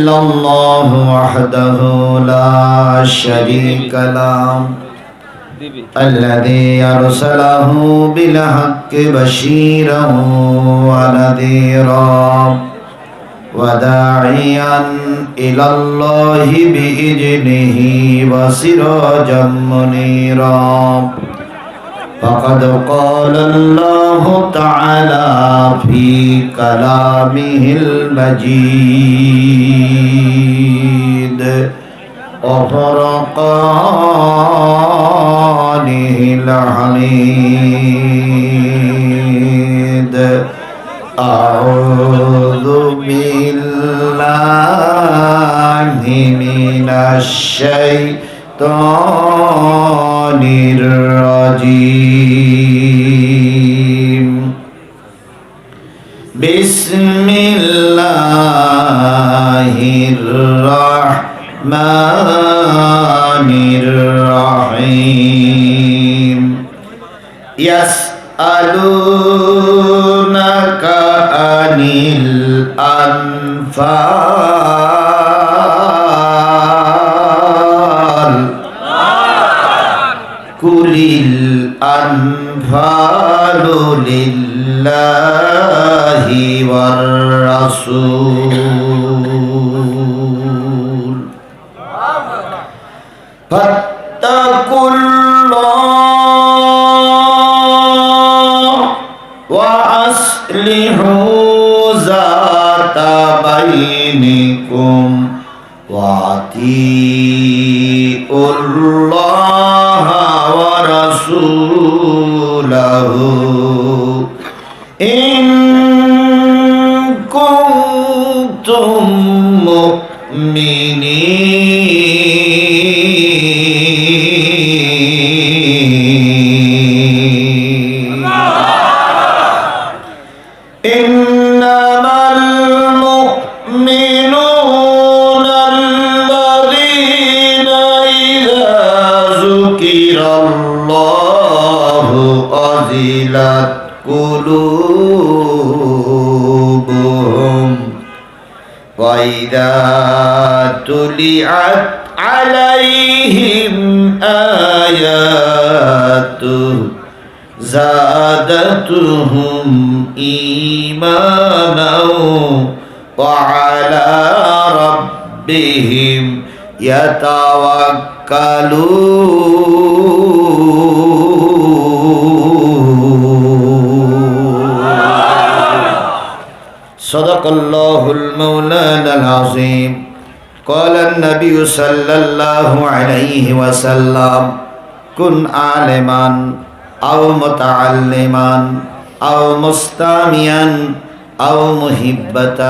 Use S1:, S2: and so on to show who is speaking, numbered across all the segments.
S1: إلا الله وحده لا شريك له. الذي أرسله بالحق بشيرا ونذيرا وداعيا إلى الله بإذنه وسراجا منيرا. فقد قال الله في كلامه المجيد وفرقانه الحميد أعوذ بالله من الشيطان الرجيم বিসমিল্লাহির রহমানির রহিম ইয়াসআলুনাকা আনিল আনফা ذات بينكم وأطيعوا الله ورسوله إن كنتم مؤمنين تلعت عليهم آياته زادتهم إيمانا وعلى ربهم يتوكلون صدق الله المولانا العظيم قال النبي صلى الله عليه وسلم كن عالما أو متعلما أو مستاميا أو محبة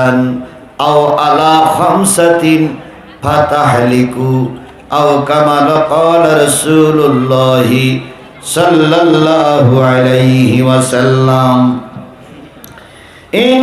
S1: أو على خمسة فتهلك أو كما قال رسول الله صلى الله عليه وسلم إن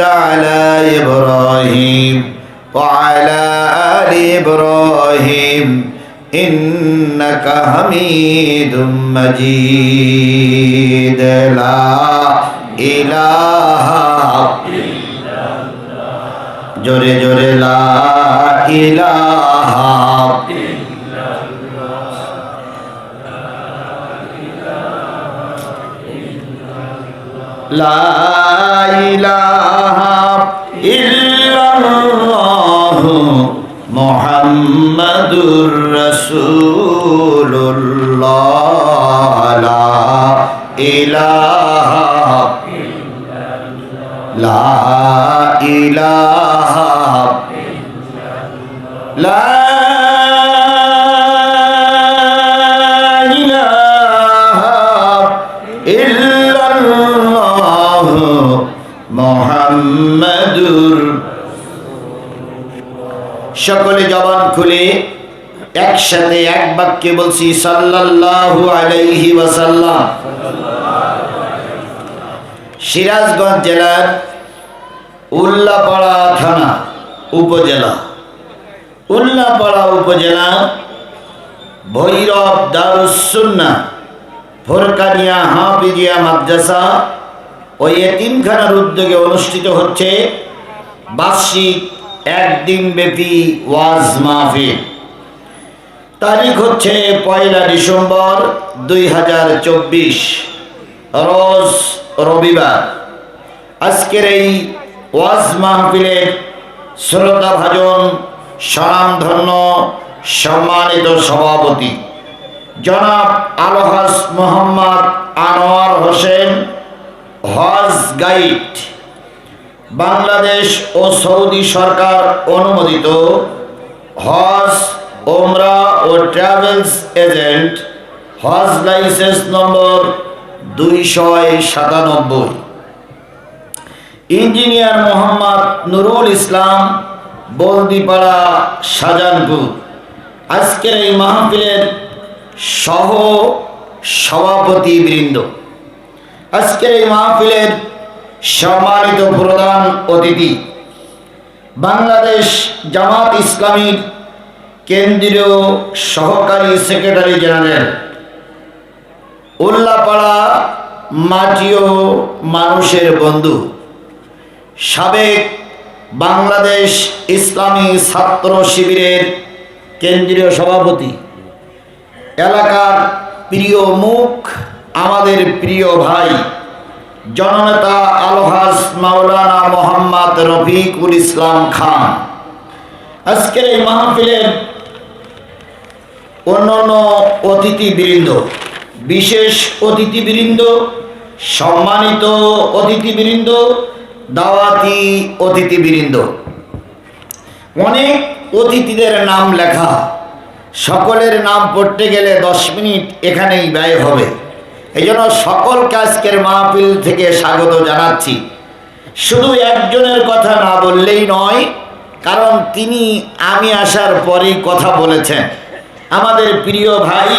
S1: على إبراهيم وعلى آل إبراهيم إبراهيم إنك حميد مجيد لا إله জোরে জোরে লা ইলাহা মুহাম্মাদুর রাসূলুল্লাহ লা ইলাহা লা ইলাহা লা মুহাম্মাদুর। সকলে জবান খুলে একসাথে এক বাক্যে বলছি, সাল্লাল্লাহু আলাইহি ওয়াসাল্লাম। সিরাজগঞ্জ জেলার উল্লাপাড়া থানা উপজেলা। উল্লাপাড়া উপজেলা ভৈরব দারুসুন্না ফোরকানিয়া হাফিজিয়া মাদ্রাসা ও এতিমখানার উদ্যোগে অনুষ্ঠিত হচ্ছে বার্ষিক একদিন ব্যাপী ওয়াজ মাহফিল। তারিখ হচ্ছে পয়লা ডিসেম্বর দুই হাজার চব্বিশ, রোজ রবিবার। আজকের এই ওয়াজ মাহফিলের শ্রোতা ভাজন, স্বনামধন্য, সম্মানিত সভাপতি জনাব আলহাস মোহাম্মদ আনোয়ার হোসেন হজ গাইড। বাংলাদেশ ও সৌদি সরকার অনুমোদিত হজ ওমরা ও ট্রাভেলস এজেন্ট, হজ লাইসেন্স নম্বর দুইশয় সাতানব্বই। ইঞ্জিনিয়ার মোহাম্মদ নুরুল ইসলাম, বলদিপাড়া, শাহজাহানপুর। আজকের এই মাহফিলের সহ সভাপতি বৃন্দ আজকের এই মাহফিলের সম্মানিত প্রধান অতিথি, বাংলাদেশ জামাত ইসলামীর কেন্দ্রীয় সহকারী সেক্রেটারি জেনারেল, উল্লাপাড়া মাটিও মানুষের বন্ধু, সাবেক বাংলাদেশ ইসলামী ছাত্র শিবিরের কেন্দ্রীয় সভাপতি, এলাকার প্রিয় মুখ আমাদের প্রিয় ভাই, জননেতা আলহাজ মাওলানা মোহাম্মদ রফিকুল ইসলাম খান। আজকের এই মাহফিলের অন্যান্য অতিথিবৃন্দ, বিশেষ অতিথিবৃন্দ, সম্মানিত অতিথিবৃন্দ, দাওয়াতি অতিথিবৃন্দ। অনেক অতিথিদের নাম লেখা, সকলের নাম পড়তে গেলে দশ মিনিট এখানেই ব্যয় হবে। এই জন্য সকলকে আজকের মাহফিল থেকে স্বাগত জানাচ্ছি। শুধু একজনের কথা না বললেই নয়, কারণ তিনি আমি আসার পরেই কথা বলেছেন। আমাদের প্রিয় ভাই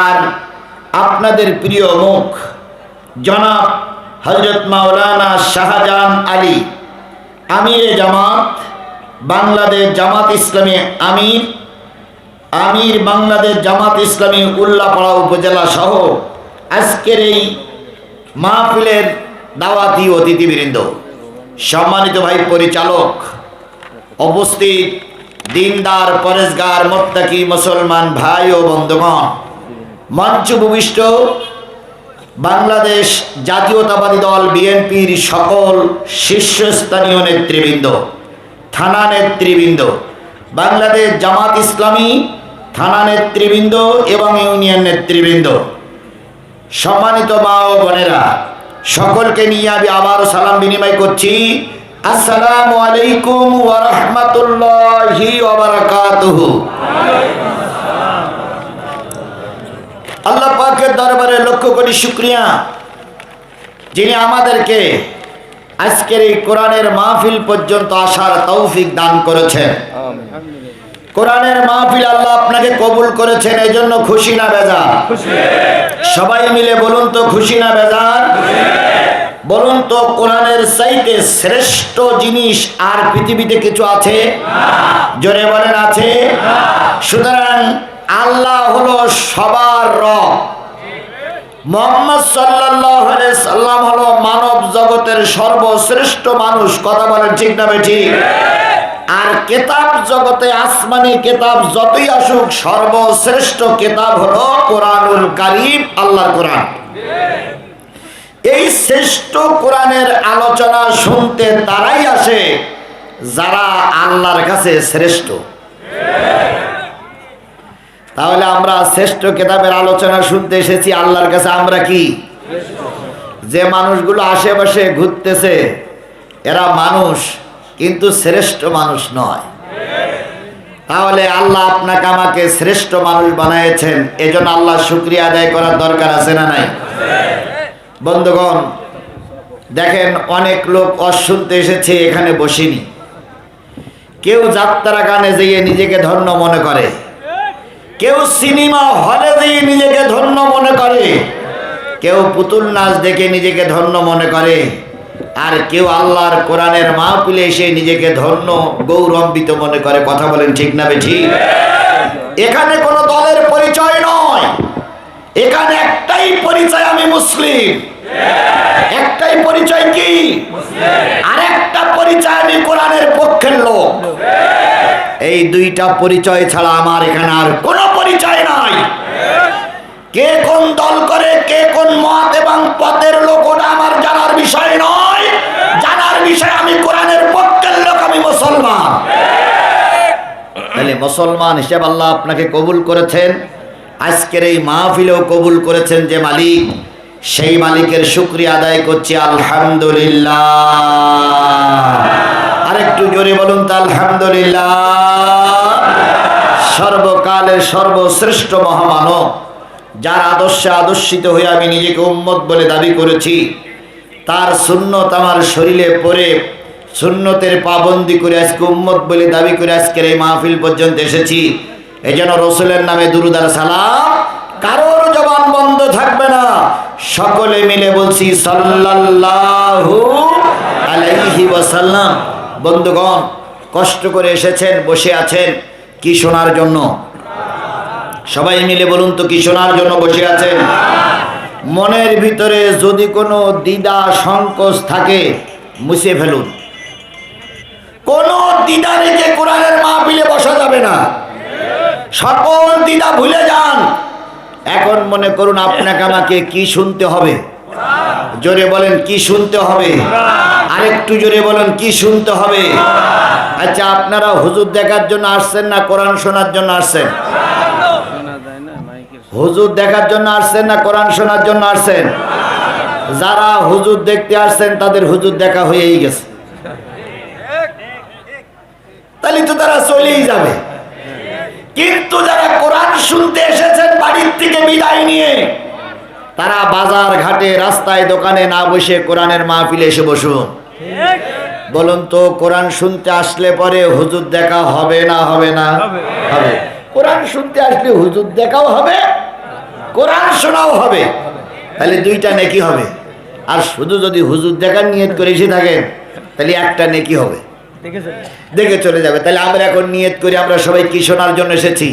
S1: আর আপনাদের প্রিয় মুখ, জনাব হজরত মাওলানা শাহজাহান আলী আমিরে জামাত, বাংলাদেশ জামাত ইসলামী আমির আমির বাংলাদেশ জামাত ইসলামী উল্লাপাড়া উপজেলা সহ আজকের এই মাহফিলের দাওয়াতি অতিথিবৃন্দ, সম্মানিত ভাই পরিচালক, উপস্থিত দিনদার, পরেশগার, মোত্তাকি, মুসলমান ভাই ও বন্ধুগণ মঞ্চ ভূমিষ্ঠ বাংলাদেশ জাতীয়তাবাদী দল বিএনপির সকল শীর্ষস্থানীয় নেতৃবৃন্দ, থানা নেতৃবৃন্দ, বাংলাদেশ জামাত ইসলামী থানা নেতৃবৃন্দ এবং ইউনিয়ন নেতৃবৃন্দ সম্মানিত মা ও বোনেরা, সকলকে নিয়ে আমি আবার সালাম বিনিময় করছি। আলাইকুম আল্লাহ পাকের দরবারে লক্ষ্য করি শুক্রিয়া। যিনি আমাদেরকে আজকের এই কোরআনের মাহফিল পর্যন্ত আসার তৌফিক দান করেছেন। কোরআনের মাহফিল আল্লাহ আপনাকে কবুল করেছেন এই জন্য খুশি না বেজার? সবাই মিলে বলুন তো খুশি না বেজার? বলুন তো কোরআনের চাইতে শ্রেষ্ঠ জিনিস আর পৃথিবীতে কিছু আছে? জোরে বলেন আছে? সুতরাং আল্লাহ হলো সবার রব। মোহাম্মদ সাল্লাম হলো মানব জগতের সর্বশ্রেষ্ঠ মানুষ। কথা বলেন ঠিক না ঠিক। আর কেতাব জগতে আসমানি কেতাব যতই আসুক, সর্বশ্রেষ্ঠ কেতাব হলো কোরআনুল কারীম, আল্লাহর কোরআন। এই শ্রেষ্ঠ কোরআনের আলোচনা শুনতে তারাই আসে যারা আল্লাহর কাছে শ্রেষ্ঠ। তাহলে আমরা শ্রেষ্ঠ কেতাবের আলোচনা শুনতে এসেছি, আল্লাহর কাছে আমরা কি? যে মানুষগুলো আশেপাশে ঘুরতেছে, এরা মানুষ। কিন্তু শ্রেষ্ঠ মানুষ নয়। তাহলে আল্লাহ আপনাকে আমাকে শ্রেষ্ঠ মানুষ বানিয়েছেন, এজন্য আল্লাহ শুক্রিয়া আদায় করার দরকার আছে না নাই? বন্ধুগণ, দেখেন অনেক লোক অশুনতে এসেছে, এখানে বসিনি। কেউ যাত্রা গানে যেয়ে নিজেকে ধন্য মনে করে। কেউ সিনেমা হলে দিয়ে নিজেকে ধন্য মনে করে। কেউ পুতুল নাচ দেখে নিজেকে ধন্য মনে করে। আর কেউ আল্লাহর কোরআনের মাহফিলে এসে নিজেকে ধন্য গৌরম্বিত মনে করে, কথা বলেন ঠিক না বে ঠিক? এখানে কোনো দলের পরিচয় নয়। এখানে একটাই পরিচয় আমি মুসলিম। একটাই পরিচয় কি? আর একটা পরিচয় আমি কোরআনের পক্ষের লোক। এই দুইটা পরিচয় ছাড়া আমার এখানে আর কোনো পরিচয় নাই। কে কোন দল করে, কে কোন মত এবং পথের লোক, ওটা আমার মুসলমান হিসেব আল্লাহ আপনাকে কবুল করেছেন। আজকের এই মাহফিলেও কবুল করেছেন যে মালিক, সেই মালিকের শুক্রিয়া আদায় করছি, আলহামদুলিল্লাহ। আরেকটু জোরে বলুন তো, আলহামদুলিল্লাহ। সর্বকালের সর্বশ্রেষ্ঠ মহামানব, যার আদর্শে আদর্শিত হয়ে আমি নিজেকে উম্মত বলে দাবি করেছি, তার সুন্নত আমার শরীরে পড়ে সুন্নতের পাবন্দি করে আজকে উম্মত বলে দাবি করে আজকের এই মাহফিল পর্যন্ত এসেছি। এই জন্য রসুলের নামে দুরুদার সালাম। কারোর জবান বন্ধ থাকবে না। সকলে মিলে বলছি সাল্লাল্লাহু আলাইহি ওয়াসাল্লাম। বন্ধুগণ, কষ্ট করে এসেছেন, বসে আছেন, কি শোনার জন্য? সবাই মিলে বলুন তো, কি শোনার জন্য বসে আছেন? মনের ভিতরে যদি কোনো দ্বিধা, সংকোচ থাকে, মুছে ফেলুন। কোন দ্বিধা রেখে কোরআনের মাহফিলে বসা যাবে না। সকল দ্বিধা ভুলে যান। এখন মনে করুন আপনাকে আমাকে কি শুনতে হবে? জোরে বলেন, কি শুনতে হবে? আরেকটু জোরে বলেন, কি শুনতে হবে? আচ্ছা আপনারা হুজুর দেখার জন্য আসছেন না কোরআন শোনার জন্য আসছেন? হুজুর দেখার জন্য আসছেন না কোরআন শোনার জন্য আসছেন? যারা হুজুর দেখতে আসছেন, তাদের হুজুর দেখা হয়েই গেছে। তাহলে তো তারা চলেই যাবে। কিন্তু যারা কোরআন শুনতে এসেছেন বাড়ির থেকে বিদায় নিয়ে, তারা বাজার ঘাটে, রাস্তায়, দোকানে না বসে কোরআনের মাহফিলে এসে বসুন। বলুন তো, কোরআন শুনতে আসলে পরে হুজুর দেখা হবে না হবে না? হবে। কোরআন শুনতে আসলে হুজুর দেখাও হবে, কোরআন শোনাও হবে। তাহলে দুইটা নেকি হবে। আর শুধু যদি হুজুর দেখার নিয়ত করে এসে থাকেন, তাহলে একটা নেকি হবে। দেখে চলে যাবে। তাহলে আমরা এখন নিয়ত করি আমরা সবাই কি শোনার জন্য এসেছি?